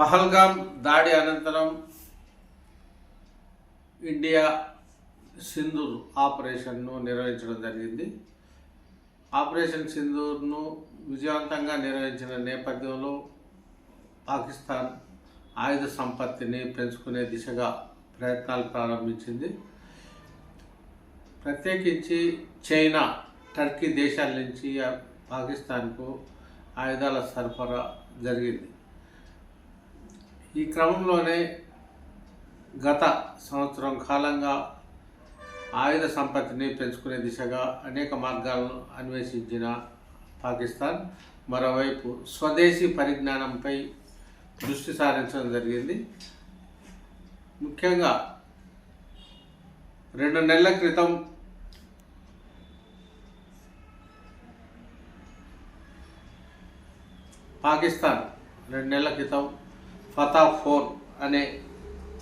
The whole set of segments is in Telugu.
పహల్గామ్ దాడి అనంతరం ఇండియా సింధూర్ ఆపరేషన్ను నిర్వహించడం జరిగింది. ఆపరేషన్ సింధూర్ను విజయవంతంగా నిర్వహించిన నేపథ్యంలో పాకిస్తాన్ ఆయుధ సంపత్తిని పెంచుకునే దిశగా ప్రయత్నాలు ప్రారంభించింది. ప్రత్యేకించి చైనా టర్కీ దేశాల నుంచి పాకిస్తాన్కు ఆయుధాల సరఫరా జరిగింది. ఈ క్రమంలోనే గత సంవత్సరం కాలంగా ఆయుధ సంపత్తిని పెంచుకునే దిశగా అనేక మార్గాలను అన్వేషించిన పాకిస్తాన్ మరోవైపు స్వదేశీ పరిజ్ఞానంపై దృష్టి సారించడం జరిగింది. ముఖ్యంగా రెండు నెలల క్రితం పాకిస్తాన్ రెండు నెలల క్రితం ఫతా ఫోర్ అనే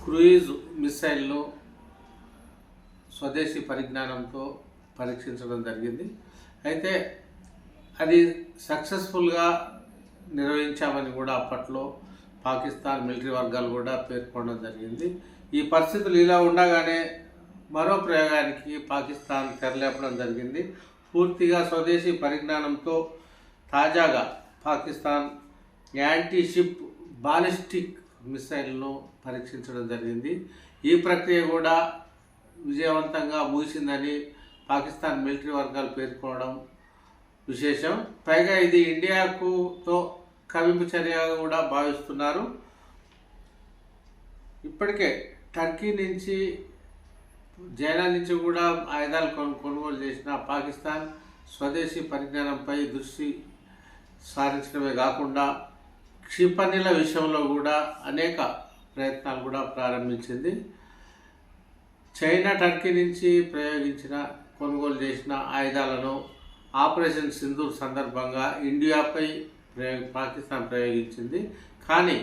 క్రూయిజ్ మిసైల్ను స్వదేశీ పరిజ్ఞానంతో పరీక్షించడం జరిగింది. అయితే అది సక్సెస్ఫుల్గా నిర్వహించామని కూడా అప్పట్లో పాకిస్తాన్ మిలిటరీ వర్గాలు కూడా పేర్కొనడం జరిగింది. ఈ పరిస్థితులు ఇలా ఉండగానే మరో ప్రయోగానికి పాకిస్తాన్ తెరలేపడం జరిగింది. పూర్తిగా స్వదేశీ పరిజ్ఞానంతో తాజాగా పాకిస్తాన్ యాంటీ షిప్ బాలిస్టిక్ మిసైల్ను పరీక్షించడం జరిగింది. ఈ ప్రక్రియ కూడా విజయవంతంగా ముగిసిందని పాకిస్తాన్ మిలిటరీ వర్గాలు పేర్కొనడం విశేషం. పైగా ఇది ఇండియాకుతో కవింపు చర్యగా కూడా భావిస్తున్నారు. ఇప్పటికే టర్కీ నుంచి చైనా నుంచి కూడా ఆయుధాలు కొను కొనుగోలు చేసిన పాకిస్తాన్ స్వదేశీ పరిజ్ఞానంపై దృష్టి సారించడమే కాకుండా క్షిపణిల విషయంలో కూడా అనేక ప్రయత్నాలు కూడా ప్రారంభించింది. చైనా టర్కీ నుంచి ప్రయోగించిన కొనుగోలు చేసిన ఆయుధాలను ఆపరేషన్ సింధూర్ సందర్భంగా ఇండియాపై ప్రయోగ పాకిస్తాన్ ప్రయోగించింది. కానీ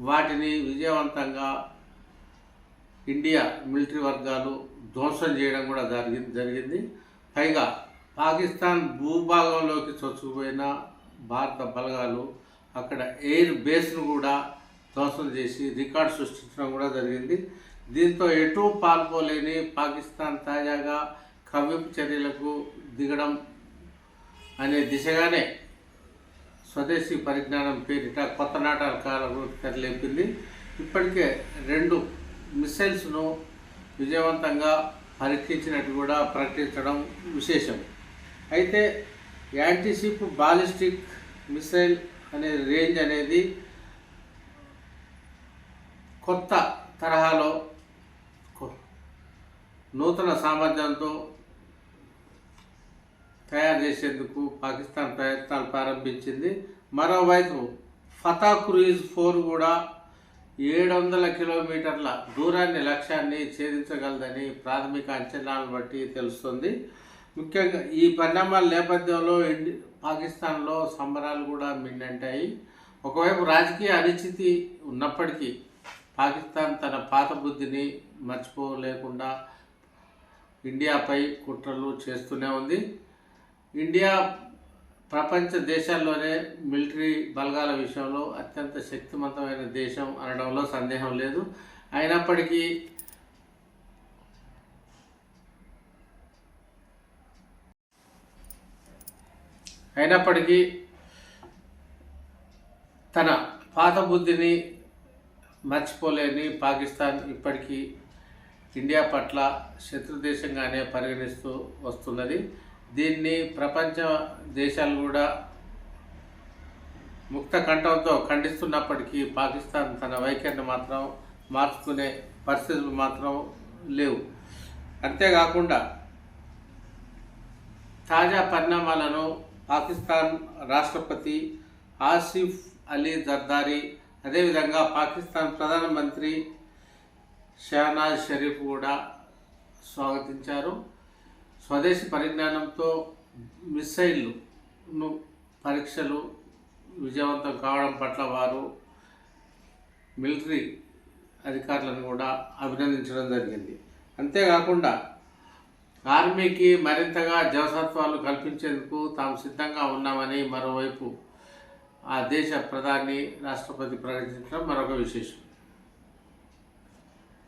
వాటిని విజయవంతంగా ఇండియా మిలిటరీ వర్గాలు ధ్వంసం చేయడం కూడా జరిగింది జరిగింది. పైగా పాకిస్తాన్ భూభాగంలోకి చొచ్చుకుపోయిన భారత బలగాలు అక్కడ ఎయిర్ బేస్ను కూడా ధ్వంసం చేసి రికార్డ్ సృష్టించడం కూడా జరిగింది. దీంతో ఎటు పాల్పోలేని పాకిస్తాన్ తాజాగా కవ్వింపు చర్యలకు దిగడం అనే దిశగానే స్వదేశీ పరిజ్ఞానం పేరిట కొత్త నాటకాలకు తెరలేపింది. ఇప్పటికే రెండు మిసైల్స్ను విజయవంతంగా పరీక్షించినట్టు కూడా ప్రకటించడం విశేషం. అయితే యాంటీషిప్ బాలిస్టిక్ మిసైల్ అనే రేంజ్ అనేది కొత్త తరహాలో నూతన సామర్థ్యంతో తయారు చేసేందుకు పాకిస్తాన్ ప్రయత్నాలు ప్రారంభించింది. మరోవైపు ఫతా క్రూయిజ్ ఫోర్ కూడా ఏడు వందల కిలోమీటర్ల దూరాన్ని లక్ష్యాన్ని ఛేదించగలదని ప్రాథమిక అంచనాలను బట్టి తెలుస్తుంది. ముఖ్యంగా ఈ పరిణామాల నేపథ్యంలో ఇండి పాకిస్తాన్లో సంబరాలు కూడా మిన్నంటాయి ఒకవైపు రాజకీయ అనిశ్చితి ఉన్నప్పటికీ పాకిస్తాన్ తన పాత బుద్ధిని మర్చిపోలేకుండా ఇండియాపై కుట్రలు చేస్తూనే ఉంది. ఇండియా ప్రపంచ దేశాల్లోనే మిలిటరీ బలగాల విషయంలో అత్యంత శక్తివంతమైన దేశం అనడంలో సందేహం లేదు. అయినప్పటికీ అయినప్పటికీ తన పాత బుద్ధిని మర్చిపోలేని పాకిస్తాన్ ఇప్పటికీ ఇండియా పట్ల శత్రు దేశంగానే పరిగణిస్తూ వస్తున్నది. దీన్ని ప్రపంచ దేశాలు కూడా ముక్త కంఠంతో ఖండిస్తున్నప్పటికీ పాకిస్తాన్ తన వైఖరిని మాత్రం మార్చుకునే పరిస్థితులు మాత్రం లేవు. అంతేకాకుండా తాజా పరిణామాలను పాకిస్తాన్ రాష్ట్రపతి ఆసిఫ్ అలీ జర్దారీ అదేవిధంగా పాకిస్తాన్ ప్రధానమంత్రి షహనాజ్ షరీఫ్ కూడా స్వాగతించారు. స్వదేశీ పరిజ్ఞానంతో మిస్సైల్ను పరీక్షలు విజయవంతం కావడం పట్ల వారు మిలిటరీ అధికారులను కూడా అభినందించడం జరిగింది. అంతేకాకుండా ఆర్మీకి మరింతగా జవసత్వాలు కల్పించేందుకు తాము సిద్ధంగా ఉన్నామని మరోవైపు ఆ దేశ ప్రధాని రాష్ట్రపతి ప్రకటించడం మరొక విశేషం.